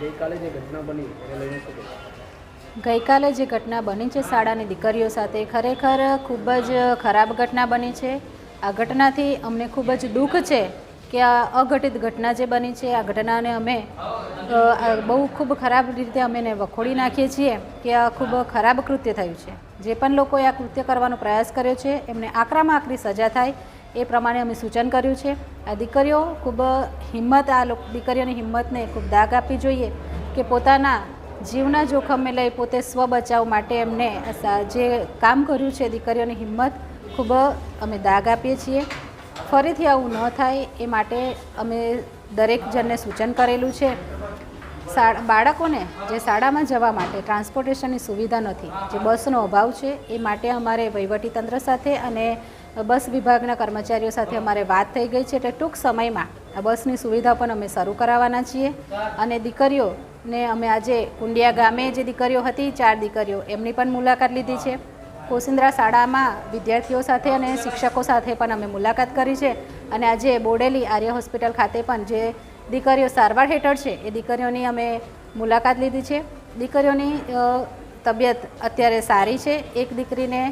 ગઈકાલે જે ઘટના બની એને લઈને શું ગઈકાલે જે ઘટના બની છે શાળાની દીકરીઓ સાથે, ખરેખર ખૂબ જ ખરાબ ઘટના બની છે. આ ઘટનાથી અમને ખૂબ જ દુઃખ છે કે આ અઘટિત ઘટના જે બની છે, આ ઘટનાને અમે બહુ ખૂબ ખરાબ રીતે અમે એને વખોડી નાખીએ છીએ કે આ ખૂબ ખરાબ કૃત્ય થયું છે. જે પણ લોકોએ આ કૃત્ય કરવાનો પ્રયાસ કર્યો છે, એમને આકરામાં આકરી સજા થાય એ પ્રમાણે અમે સૂચન કર્યું છે. આ દીકરીઓ ખૂબ હિંમત, આ દીકરીઓની હિંમતને ખૂબ દાગ આપવી જોઈએ કે પોતાના જીવના જોખમને લઈ પોતે સ્વ બચાવ માટે એમને જે કામ કર્યું છે દીકરીઓની હિંમત, ખૂબ અમે દાગ આપીએ છીએ. ફરીથી આવું ન થાય એ માટે અમે દરેક જણને સૂચન કરેલું છે. બાળકોને જે શાળામાં જવા માટે ટ્રાન્સપોર્ટેશનની સુવિધા નથી, જે બસનો અભાવ છે, એ માટે અમારે વહીવટીતંત્ર સાથે અને બસ વિભાગના કર્મચારીઓ સાથે અમારે વાત થઈ ગઈ છે. એટલે ટૂંક સમયમાં આ બસની સુવિધા પણ અમે શરૂ કરાવવાના છીએ અને દીકરીઓને અમે આજે કુંડિયા ગામે જે દીકરીઓ હતી, ચાર દીકરીઓ, એમની પણ મુલાકાત લીધી છે. કોસિંદ્રા શાળામાં વિદ્યાર્થીઓ સાથે અને શિક્ષકો સાથે પણ અમે મુલાકાત કરી છે. અને આજે બોડેલી આર્ય હોસ્પિટલ ખાતે પણ જે દીકરીઓ સારવાર હેઠળ છે, એ દીકરીઓની અમે મુલાકાત લીધી છે. દીકરીઓની તબિયત અત્યારે સારી છે. એક દીકરીને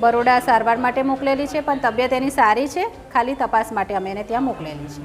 બરોડા સારવાર માટે મોકલેલી છે, પણ તબિયત એની સારી છે. ખાલી તપાસ માટે અમે એને ત્યાં મોકલેલી છે.